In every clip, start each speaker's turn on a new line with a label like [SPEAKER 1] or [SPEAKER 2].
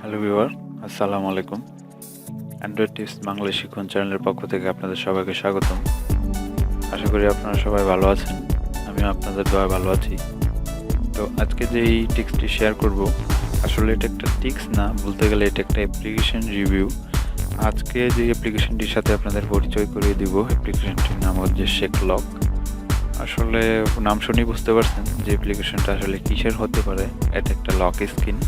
[SPEAKER 1] Hello viewer আসসালামু আলাইকুম Android tips Bangla শিক্ষণ চ্যানেলের পক্ষ থেকে আপনাদের সবাইকে স্বাগতম। আশা করি আপনারা সবাই ভালো আছেন। আমিও আপনাদের দোয়া ভালো আছি। তো আজকে যে এই টিক্সটি শেয়ার করব, আসলে এটা একটা টিক্স না, বলতে গেলে এটা একটা অ্যাপ্লিকেশন রিভিউ আজকে যে অ্যাপ্লিকেশনটির সাথে আপনাদের পরিচয় করিয়ে দিব অ্যাপ্লিকেশনটির নাম হচ্ছে শেক লক আসলে নাম শুনেই বুঝতে পারছেন যে অ্যাপ্লিকেশনটা আসলে কিসের হতে পারে। এটা একটা লক স্ক্রিন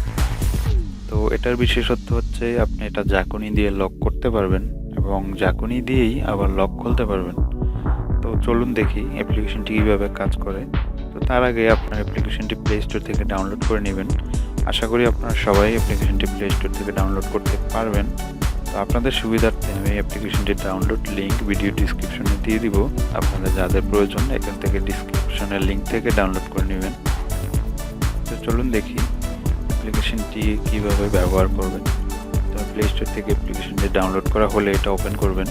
[SPEAKER 1] তো এটার বিশেষত্ব হচ্ছে আপনি এটা জাকুনি দিয়ে লক করতে পারবেন এবং জাকুনি দিয়েই আবার লক খুলতে পারবেন। তো চলুন দেখি অ্যাপ্লিকেশনটি কীভাবে কাজ করে। তো তার আগে আপনার অ্যাপ্লিকেশনটি প্লে স্টোর থেকে ডাউনলোড করে নেবেন। আশা করি আপনারা সবাই অ্যাপ্লিকেশনটি প্লে স্টোর থেকে ডাউনলোড করতে পারবেন। তো আপনাদের সুবিধার্থে আমি অ্যাপ্লিকেশনটির ডাউনলোড লিঙ্ক ভিডিও ডিসক্রিপশনে দিয়ে দিব। আপনাদের যাদের প্রয়োজন, এখান থেকে ডিসক্রিপশনের লিঙ্ক থেকে ডাউনলোড করে নেবেন। তো চলুন দেখি। অ্যাপ্লিকেশনটি কীভাবে ব্যবহার করবেন তো প্লে স্টোর থেকে অ্যাপ্লিকেশনটি ডাউনলোড করা হলে এটা ওপেন করবেন।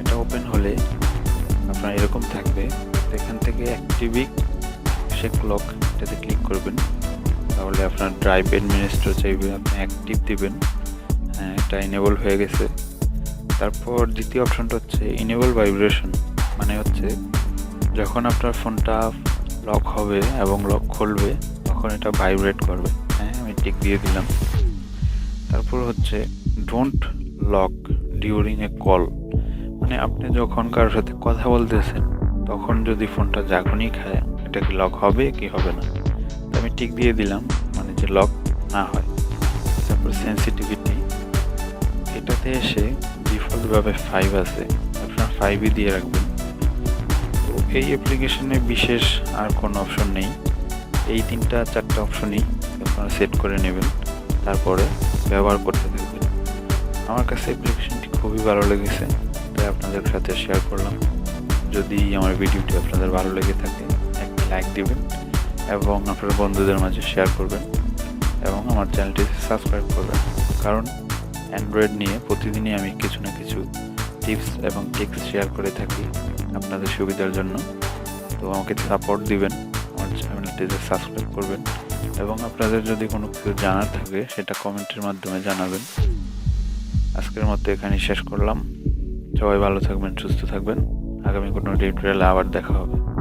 [SPEAKER 1] এটা ওপেন হলে আপনার এরকম থাকবে, এখান থেকে অ্যাক্টিভিক সে ক্লক এটাতে ক্লিক করবেন। তাহলে আপনার ড্রাইভ অ্যাডমিনিস্ট্রেটর চাইবে, আপনি অ্যাক্টিভ দিবেন। হ্যাঁ এটা এনেবল হয়ে গেছে। তারপর দ্বিতীয় অপশনটা হচ্ছে ইনেবল ভাইব্রেশন মানে হচ্ছে যখন আপনার ফোনটা লক হবে এবং লক খুলবে তখন এটা ভাইব্রেট করবে হ্যাঁ আমি টিক দিয়ে দিলাম। তারপর হচ্ছে don't lock during a call মানে আপনি যখন কারোর সাথে কথা বলতেছেন, তখন যদি ফোনটা জাগুনি খায়, এটা কি লক হবে কি হবে না? আমি টিক দিয়ে দিলাম মানে যে লক না হয়। তারপর সেন্সিটিভিটি এটাতে এসে ডিফল্টভাবে ফাইভ আছে। আপনার ফাইভই দিয়ে রাখবেন। তো এই অ্যাপ্লিকেশনে বিশেষ আর কোনো অপশন নেই। এই তিনটা চারটা অপশনই আপনারা সেট করে নেবেন, তারপরে ব্যবহার করতে থাকবেন। আমার কাছে অ্যাপ্লিকেশনটি খুবই ভালো লেগেছে, তাই আপনাদের সাথে শেয়ার করলাম। যদি আমার ভিডিওটি আপনাদের ভালো লেগে থাকে, একটি লাইক দিবেন এবং আপনার বন্ধুদের মাঝে শেয়ার করবেন এবং আমার চ্যানেলটি সাবস্ক্রাইব করবেন। কারণ অ্যান্ড্রয়েড নিয়ে প্রতিদিনই আমি কিছু না কিছু টিপস এবং টিক্স শেয়ার করে থাকি আপনাদের সুবিধার জন্য। তো আমাকে সাপোর্ট দিবেন। চ্যানেলটিতে সাবস্ক্রাইব করবেন। এবং আপনাদের যদি কোনো কিছু জানার থাকে, সেটা কমেন্টের মাধ্যমে জানাবেন। আজকের মতো এখানেই শেষ করলাম। সবাই ভালো থাকবেন, সুস্থ থাকবেন। আগামী কোনো টিউটোরিয়ালে আবার দেখা হবে।